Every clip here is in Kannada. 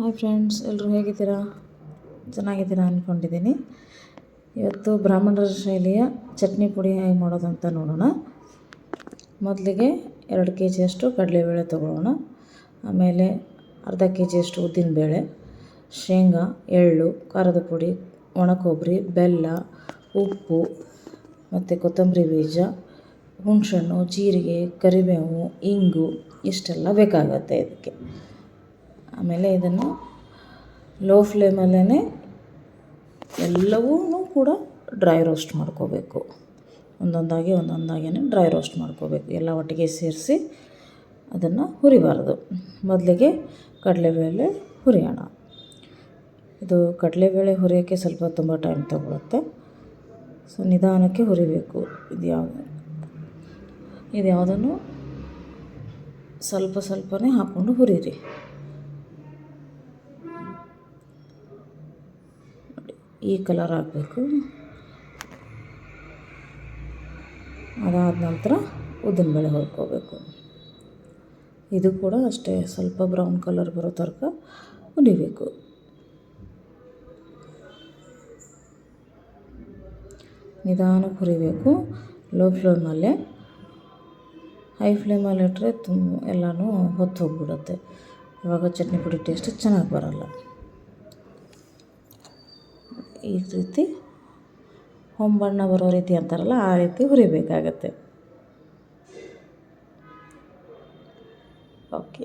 ಹಾಯ್ ಫ್ರೆಂಡ್ಸ್ ಎಲ್ಲರೂ ಹೇಗಿದ್ದೀರಾ? ಚೆನ್ನಾಗಿದ್ದೀರಾ ಅಂದ್ಕೊಂಡಿದ್ದೀನಿ ಇವತ್ತು ಬ್ರಾಹ್ಮಣರ ಶೈಲಿಯ ಚಟ್ನಿ ಪುಡಿ ಹೇಗೆ ಮಾಡೋದಂತ ನೋಡೋಣ. ಮೊದಲಿಗೆ ಎರಡು ಕೆ ಜಿಯಷ್ಟು ಕಡಲೆಬೇಳೆ ತೊಗೊಳ್ಳೋಣ. ಆಮೇಲೆ ಅರ್ಧ ಕೆ ಜಿಯಷ್ಟು ಉದ್ದಿನಬೇಳೆ ಶೇಂಗಾ, ಎಳ್ಳು, ಖಾರದ ಪುಡಿ ಒಣ ಕೊಬ್ಬರಿ ಬೆಲ್ಲ, ಉಪ್ಪು ಮತ್ತು ಕೊತ್ತಂಬರಿ ಬೀಜ ಹುಣಸಣ್ಣು ಜೀರಿಗೆ, ಕರಿಬೇವು, ಇಂಗು, ಇಷ್ಟೆಲ್ಲ ಬೇಕಾಗತ್ತೆ ಇದಕ್ಕೆ. ಆಮೇಲೆ ಇದನ್ನು ಲೋ ಫ್ಲೇಮಲ್ಲೇ ಎಲ್ಲವೂ ಕೂಡ ಡ್ರೈ ರೋಸ್ಟ್ ಮಾಡ್ಕೋಬೇಕು. ಒಂದೊಂದಾಗಿ ಒಂದೊಂದಾಗಿ ಡ್ರೈ ರೋಸ್ಟ್ ಮಾಡ್ಕೋಬೇಕು. ಎಲ್ಲ ಒಟ್ಟಿಗೆ ಸೇರಿಸಿ ಅದನ್ನು ಹುರಿಬಾರ್ದು. ಮೊದಲಿಗೆ ಕಡಲೆಬೇಳೆ ಹುರಿಯೋಣ. ಇದು ಕಡಲೆಬೇಳೆ ಹುರಿಯೋಕ್ಕೆ ಸ್ವಲ್ಪ ತುಂಬ ಟೈಮ್ ತಗೊಳುತ್ತೆ. ಸೊ, ನಿಧಾನಕ್ಕೆ ಹುರಿಬೇಕು. ಇದು ಯಾವುದು ಇದು ಯಾವುದನ್ನು ಸ್ವಲ್ಪ ಸ್ವಲ್ಪನೇ ಹಾಕ್ಕೊಂಡು ಹುರಿರಿ. ಈ ಕಲರ್ ಆಗಬೇಕು ಅದಾದ ನಂತರ ಉದ್ದಿನಬೇಳೆ ಹುರ್ಕೋಬೇಕು. ಇದು ಕೂಡ ಅಷ್ಟೇ, ಸ್ವಲ್ಪ ಬ್ರೌನ್ ಕಲರ್ ಬರೋ ತನಕ ಹುರಿಬೇಕು. ನಿಧಾನಕ್ಕೆ ಹುರಿಬೇಕು. ಲೋ ಫ್ಲೇಮಲ್ಲೇ ಹೈ ಫ್ಲೇಮಲ್ಲಿ ಇಟ್ಟರೆ ತುಂಬ ಎಲ್ಲನೂ ಹೊತ್ತು ಹೋಗ್ಬಿಡುತ್ತೆ. ಇವಾಗ ಚಟ್ನಿ ಪುಡಿ ಟೇಸ್ಟ್ ಚೆನ್ನಾಗಿ ಬರೋಲ್ಲ. ಈ ರೀತಿ ಹೊಂಬಣ್ಣ ಬರೋ ರೀತಿ ಅಂತಾರಲ್ಲ, ಆ ರೀತಿ ಹುರಿಬೇಕಾಗತ್ತೆ. ಓಕೆ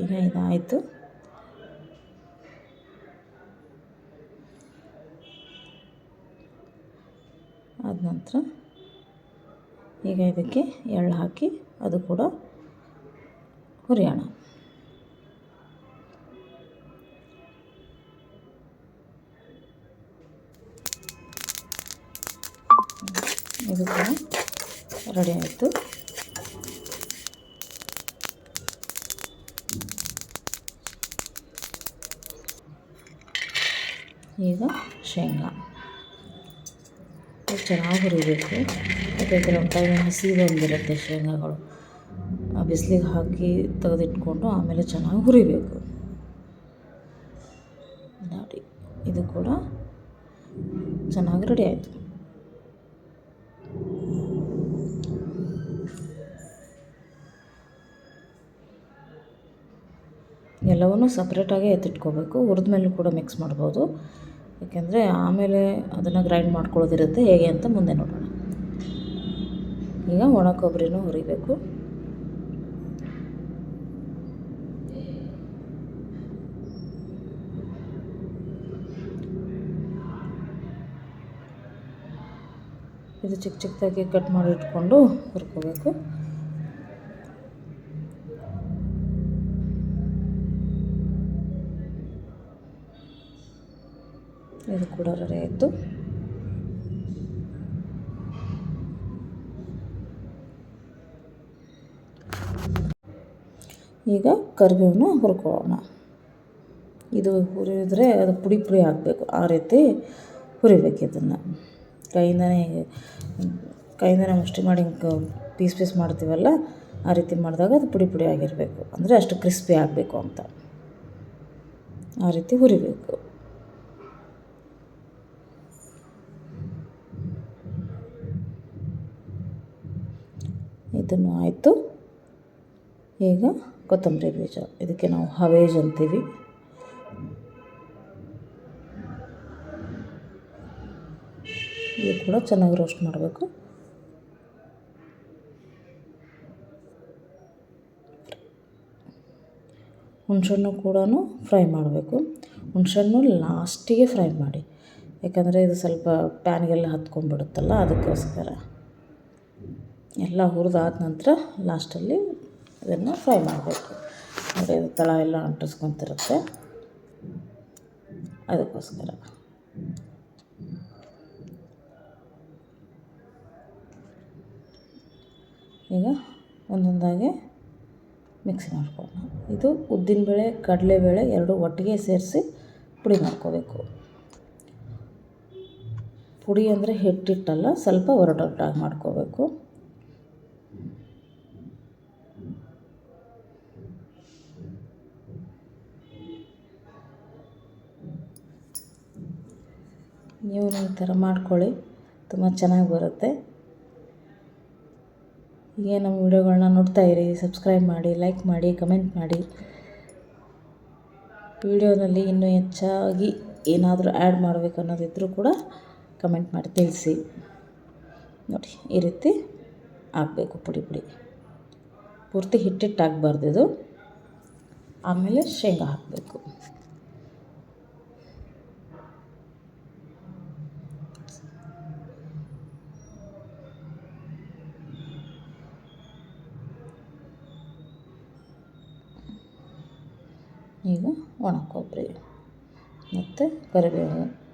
ಈಗ ಇದಾಯಿತು. ಆದ ನಂತರ ಈಗ ಇದಕ್ಕೆ ಎಳ್ಳು ಹಾಕಿ ಅದು ಕೂಡ ಹುರಿಯೋಣ. ಇದು ಕೂಡ ರೆಡಿ ಆಯಿತು. ಈಗ ಶೇಂಗಾ. ಚೆನ್ನಾಗಿ ಹುರಿಬೇಕು. ಯಾಕೆಂದರೆ ಟೈಮ್ ಹಸಿ ಬಂದಿರುತ್ತೆ ಶೇಂಗಾಗಳು. ಬಿಸಿಲಿಗೆ ಹಾಕಿ ತೆಗೆದಿಟ್ಕೊಂಡು ಆಮೇಲೆ ಚೆನ್ನಾಗಿ ಹುರಿಬೇಕು. ನೋಡಿ, ಇದು ಕೂಡ ಚೆನ್ನಾಗಿ ರೆಡಿ ಆಯಿತು. ಎಲ್ಲವನ್ನೂ ಸಪ್ರೇಟಾಗೇ ಎತ್ತಿಟ್ಕೋಬೇಕು. ಹುರಿದ ಮೇಲೂ ಕೂಡ ಮಿಕ್ಸ್ ಮಾಡ್ಬೋದು. ಏಕೆಂದರೆ ಆಮೇಲೆ ಅದನ್ನು ಗ್ರೈಂಡ್ ಮಾಡ್ಕೊಳ್ಳೋದಿರುತ್ತೆ. ಹೇಗೆ ಅಂತ ಮುಂದೆ ನೋಡೋಣ. ಈಗ ಒಣ ಕೊಬ್ಬರಿನೂ ಹುರಿಬೇಕು. ಇದು ಚಿಕ್ಕ ಚಿಕ್ಕದಾಗಿ ಕಟ್ ಮಾಡಿ ಇಟ್ಕೊಂಡು ಹುರ್ಕೋಬೇಕು. ಇದು ಕೂಡ ರೆಡಿ ಈಗ ಕರಿಬೇವನ್ನ ಹುರ್ಕೊಳ್ಳೋಣ. ಇದು ಹುರಿದ್ರೆ ಅದು ಪುಡಿ ಪುಡಿ ಆಗಬೇಕು. ಆ ರೀತಿ ಹುರಿಬೇಕು ಇದನ್ನು. ಕೈಯಿಂದನೇ ಕೈಯಿಂದನೇ ಮುಷ್ಟಿ ಮಾಡಿ ಪೀಸ್ ಪೀಸ್ ಮಾಡ್ತೀವಲ್ಲ, ಆ ರೀತಿ ಮಾಡಿದಾಗ ಅದು ಪುಡಿ ಪುಡಿ ಆಗಿರಬೇಕು. ಅಂದರೆ ಅಷ್ಟು ಕ್ರಿಸ್ಪಿ ಆಗಬೇಕು ಅಂತ. ಆ ರೀತಿ ಹುರಿಬೇಕು. ಇದನ್ನು ಆಯಿತು. ಈಗ ಕೊತ್ತಂಬರಿ ಬೀಜ. ಇದಕ್ಕೆ ನಾವು ಹವೇಜ್ ಅಂತೀವಿ. ಇದು ಕೂಡ ಚೆನ್ನಾಗಿ ರೋಸ್ಟ್ ಮಾಡಬೇಕು. ಹುಣ್ಸೆಹಣ್ಣು ಕೂಡ ಫ್ರೈ ಮಾಡಬೇಕು. ಹುಣ್ಸೆಹಣ್ಣು ಲಾಸ್ಟಿಗೆ ಫ್ರೈ ಮಾಡಿ. ಯಾಕಂದರೆ ಇದು ಸ್ವಲ್ಪ ಪ್ಯಾನ್ಗೆಲ್ಲ ಹತ್ಕೊಂಡ್ಬಿಡುತ್ತಲ್ಲ, ಅದಕ್ಕೋಸ್ಕರ. ಎಲ್ಲ ಹುರಿದಾದ ನಂತರ ಲಾಸ್ಟಲ್ಲಿ ಅದನ್ನು ಫ್ರೈ ಮಾಡಬೇಕು. ಅಂದರೆ ತಳ ಎಲ್ಲ ಅಂಟಿಸ್ಕೊತಿರುತ್ತೆ. ಅದಕ್ಕೋಸ್ಕರ. ಈಗ ಒಂದೊಂದಾಗಿ ಮಿಕ್ಸ್ ಮಾಡ್ಕೊಳ್ಳೋಣ. ಇದು ಉದ್ದಿನಬೇಳೆ, ಕಡಲೆಬೇಳೆ ಎರಡು ಒಟ್ಟಿಗೆ ಸೇರಿಸಿ ಪುಡಿ ಮಾಡ್ಕೋಬೇಕು. ಪುಡಿ ಅಂದರೆ ಹಿಟ್ಟಿಟ್ಟಲ್ಲ, ಸ್ವಲ್ಪ ಒರಟೊಟ್ಟಾಗಿ ಮಾಡ್ಕೋಬೇಕು. ನೀವು ಈ ಥರ ಮಾಡ್ಕೊಳ್ಳಿ. ತುಂಬ ಚೆನ್ನಾಗಿ ಬರುತ್ತೆ. ಹೀಗೆ ನಮ್ಮ ವಿಡಿಯೋಗಳನ್ನ ನೋಡ್ತಾ ಇರಿ. ಸಬ್ಸ್ಕ್ರೈಬ್ ಮಾಡಿ, ಲೈಕ್ ಮಾಡಿ, ಕಮೆಂಟ್ ಮಾಡಿ. ವಿಡಿಯೋನಲ್ಲಿ ಇನ್ನೂ ಹೆಚ್ಚಾಗಿ ಏನಾದರೂ ಆ್ಯಡ್ ಮಾಡಬೇಕು ಅನ್ನೋದಿದ್ದರೂ ಕೂಡ ಕಮೆಂಟ್ ಮಾಡಿ ತಿಳಿಸಿ. ನೋಡಿ, ಈ ರೀತಿ ಹಾಕಬೇಕು ಪುಡಿ ಪುಡಿ. ಪೂರ್ತಿ ಹಿಟ್ಟಿಟ್ಟು ಹಾಕ್ಬಾರ್ದು ಆಮೇಲೆ ಶೇಂಗಾ ಹಾಕಬೇಕು. ಈಗ ಒಣ ಕೊಬ್ಬರಿ ಮತ್ತು ಕರಿಬೇವು.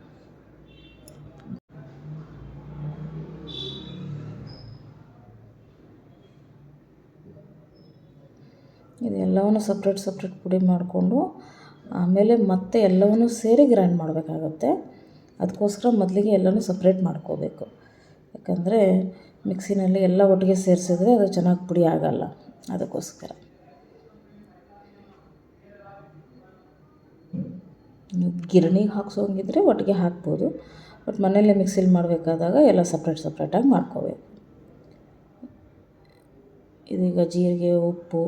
ಇದೆಲ್ಲವನ್ನು ಸಪ್ರೇಟ್ ಸಪ್ರೇಟ್ ಪುಡಿ ಮಾಡಿಕೊಂಡು ಆಮೇಲೆ ಮತ್ತೆ ಎಲ್ಲವನ್ನೂ ಸೇರಿ ಗ್ರೈಂಡ್ ಮಾಡಬೇಕಾಗತ್ತೆ. ಅದಕ್ಕೋಸ್ಕರ ಮೊದಲಿಗೆ ಎಲ್ಲನೂ ಸಪ್ರೇಟ್ ಮಾಡ್ಕೋಬೇಕು. ಯಾಕಂದರೆ ಮಿಕ್ಸಿನಲ್ಲಿ ಎಲ್ಲ ಒಟ್ಟಿಗೆ ಸೇರಿಸಿದ್ರೆ ಅದು ಚೆನ್ನಾಗಿ ಪುಡಿ ಆಗೋಲ್ಲ. ಅದಕ್ಕೋಸ್ಕರ. ನೀವು ಗಿರಣಿಗೆ ಹಾಕ್ಸೋಂಗಿದ್ರೆ ಒಟ್ಟಿಗೆ ಹಾಕ್ಬೋದು. ಬಟ್ ಮನೆಯಲ್ಲೇ ಮಿಕ್ಸಿಲಿ ಮಾಡಬೇಕಾದಾಗ ಎಲ್ಲ ಸಪ್ರೇಟ್ ಸಪ್ರೇಟಾಗಿ ಮಾಡ್ಕೋಬೇಕು. ಇದೀಗ ಜೀರಿಗೆ, ಉಪ್ಪು,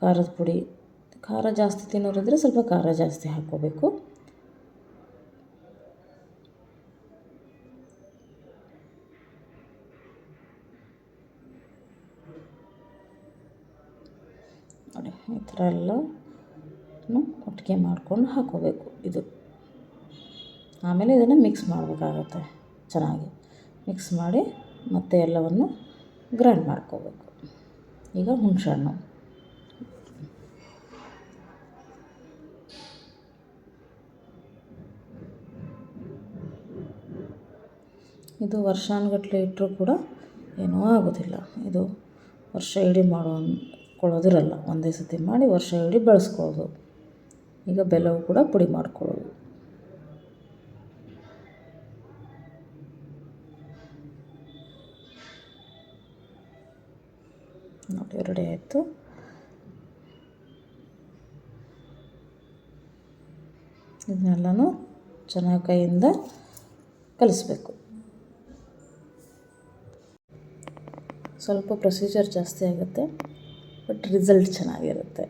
ಖಾರದ ಪುಡಿ. ಖಾರ ಜಾಸ್ತಿ ತಿನ್ನೋರಿದ್ರೆ ಸ್ವಲ್ಪ ಖಾರ ಜಾಸ್ತಿ ಹಾಕ್ಕೋಬೇಕು. ನೋಡಿ, ಈ ಥರ ಎಲ್ಲ ಒಟ್ಟಿಗೆ ಮಾಡಿಕೊಂಡು ಹಾಕ್ಕೋಬೇಕು ಇದು. ಆಮೇಲೆ ಇದನ್ನು ಮಿಕ್ಸ್ ಮಾಡಬೇಕಾಗುತ್ತೆ ಚೆನ್ನಾಗಿ. ಮಿಕ್ಸ್ ಮಾಡಿ ಮತ್ತೆ ಎಲ್ಲವನ್ನು ಗ್ರೈಂಡ್ ಮಾಡ್ಕೋಬೇಕು. ಈಗ ಹುಣಸೆಹಣ್ಣು. ಇದು ವರ್ಷಾನುಗಟ್ಲೆ ಇಟ್ಟರೂ ಕೂಡ ಏನೂ ಆಗೋದಿಲ್ಲ. ಇದು ವರ್ಷ ಇಡೀ ಮಾಡೋ ಕೊಳ್ಳೋದಿರಲ್ಲ ಒಂದೇ ಸತಿ ಮಾಡಿ ವರ್ಷ ಇಡೀ ಬೆಳೆಸ್ಕೊಳ್ಳೋದು. ಈಗ ಬೆಲ್ಲವು ಕೂಡ ಪುಡಿ ಮಾಡ್ಕೊಳ್ಳೋದು. ನೋಡಿ ರೆಡಿ ಆಯಿತು. ಇದನ್ನೆಲ್ಲನೂ ಚೆನ್ನಾಗಿ ಕೈಯಿಂದ ಕಲಿಸ್ಬೇಕು. ಸ್ವಲ್ಪ ಪ್ರೊಸೀಜರ್ ಜಾಸ್ತಿ ಆಗುತ್ತೆ, ಬಟ್ ರಿಸಲ್ಟ್ ಚೆನ್ನಾಗಿರುತ್ತೆ.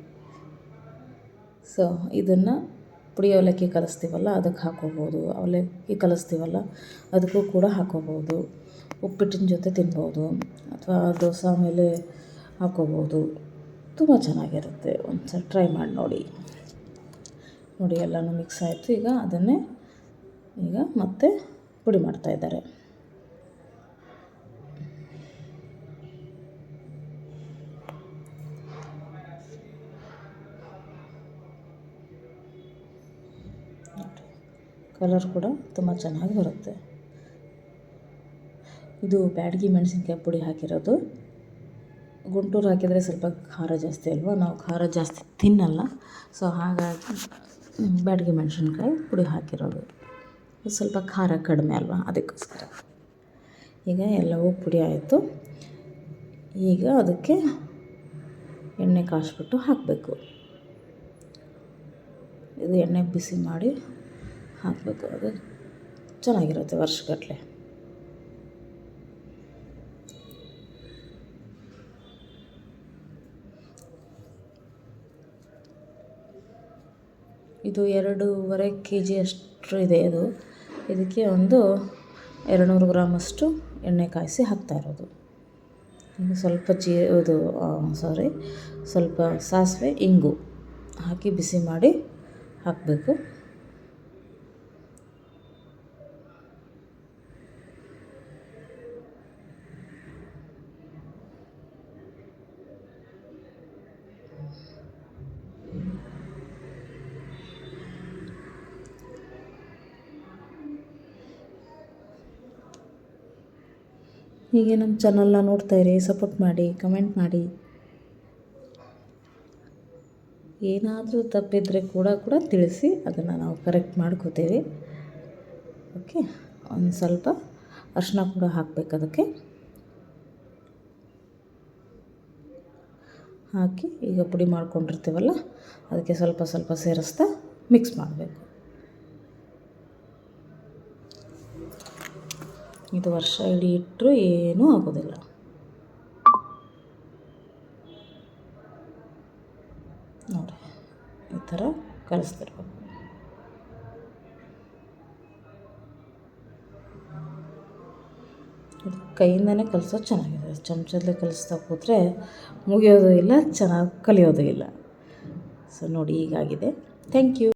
ಸೊ ಇದನ್ನು ಪುಡಿ ಅವಲಕ್ಕಿ ಕಲಿಸ್ತೀವಲ್ಲ, ಅದಕ್ಕೆ ಹಾಕೋಬೋದು ಅವಲಕ್ಕಿ ಕಲಿಸ್ತೀವಲ್ಲ, ಅದಕ್ಕೂ ಕೂಡ ಹಾಕೋಬೋದು ಉಪ್ಪಿಟ್ಟಿನ ಜೊತೆ ತಿನ್ಬೋದು, ಅಥವಾ ದೋಸೆ ಮೇಲೆ ಹಾಕೋಬೋದು ತುಂಬ ಚೆನ್ನಾಗಿರುತ್ತೆ. ಒಂದು ಸಲ ಟ್ರೈ ಮಾಡಿ ನೋಡಿ. ನೋಡಿ, ಎಲ್ಲನೂ ಮಿಕ್ಸ್ ಆಯಿತು. ಈಗ ಅದನ್ನೇ ಈಗ ಮತ್ತೆ ಪುಡಿ ಮಾಡ್ತಾಯಿದ್ದಾರೆ ಕಲರ್ ಕೂಡ ತುಂಬ ಚೆನ್ನಾಗಿ ಬರುತ್ತೆ. ಇದು ಬ್ಯಾಡಗಿ ಮೆಣಸಿನ್ಕಾಯಿ ಪುಡಿ ಹಾಕಿರೋದು. ಗುಂಟೂರು ಹಾಕಿದರೆ ಸ್ವಲ್ಪ ಖಾರ ಜಾಸ್ತಿ ಅಲ್ವಾ? ನಾವು ಖಾರ ಜಾಸ್ತಿ ತಿನ್ನಲ್ಲ. ಸೊ ಹಾಗಾಗಿ ಬ್ಯಾಡಗಿ ಮೆಣಸಿನ್ಕಾಯಿ ಪುಡಿ ಹಾಕಿರೋದು. ಸ್ವಲ್ಪ ಖಾರ ಕಡಿಮೆ ಅಲ್ವಾ? ಅದಕ್ಕೋಸ್ಕರ. ಈಗ ಎಲ್ಲವೂ ಪುಡಿ ಆಯಿತು. ಈಗ ಅದಕ್ಕೆ ಎಣ್ಣೆ ಕಾಯಿಸ್ಬಿಟ್ಟು ಹಾಕಬೇಕು. ಇದು ಎಣ್ಣೆ ಬಿಸಿ ಮಾಡಿ ಹಾಕಬೇಕು ಅದು. ಚೆನ್ನಾಗಿರುತ್ತೆ ವರ್ಷಗಟ್ಟಲೆ. ಇದು ಎರಡೂವರೆ ಕೆ ಜಿ ಅಷ್ಟು ಇದೆ ಅದು. ಇದಕ್ಕೆ ಒಂದು ಎರಡು ನೂರು ಗ್ರಾಮಷ್ಟು ಎಣ್ಣೆ ಕಾಯಿಸಿ ಹಾಕ್ತಾ ಇರೋದು. ಸ್ವಲ್ಪ ಜೀ, ಇದು ಸಾರಿ ಸ್ವಲ್ಪ ಸಾಸಿವೆ, ಇಂಗು ಹಾಕಿ ಬಿಸಿ ಮಾಡಿ ಹಾಕಬೇಕು. ಹೀಗೆ ನಮ್ಮ ಚಾನಲ್ನ ನೋಡ್ತಾಯಿರಿ ಸಪೋರ್ಟ್ ಮಾಡಿ ಕಮೆಂಟ್ ಮಾಡಿ. ಏನಾದರೂ ತಪ್ಪಿದರೆ ಕೂಡ ಕೂಡ ತಿಳಿಸಿ, ಅದನ್ನು ನಾವು ಕರೆಕ್ಟ್ ಮಾಡ್ಕೋತೀವಿ. ಓಕೆ ಒಂದು ಸ್ವಲ್ಪ ಅರ್ಶಿನ ಕೂಡ ಹಾಕಬೇಕು ಅದಕ್ಕೆ. ಹಾಕಿ ಈಗ ಪುಡಿ ಮಾಡ್ಕೊಂಡಿರ್ತೀವಲ್ಲ, ಅದಕ್ಕೆ ಸ್ವಲ್ಪ ಸ್ವಲ್ಪ ಸೇರಿಸ್ತಾ ಮಿಕ್ಸ್ ಮಾಡಬೇಕು. ಇದು ವರ್ಷ ಇಡೀ ಇಟ್ಟರೂ ಏನೂ ಆಗೋದಿಲ್ಲ. ನೋಡಿ ಈ ಥರ ಕಲಿಸ್ತಿರ್ಬೇಕು. ಕೈಯಿಂದನೇ ಕಲಿಸೋದು ಚೆನ್ನಾಗಿದೆ. ಚಮಚದಲ್ಲೇ ಕಲಿಸ್ತಾ ಕೂತ್ರೆ ಮುಗಿಯೋದು ಇಲ್ಲ, ಚೆನ್ನಾಗಿ ಕಲಿಯೋದು ಇಲ್ಲ. ಸೊ ನೋಡಿ, ಹೀಗಾಗಿದೆ. Thank you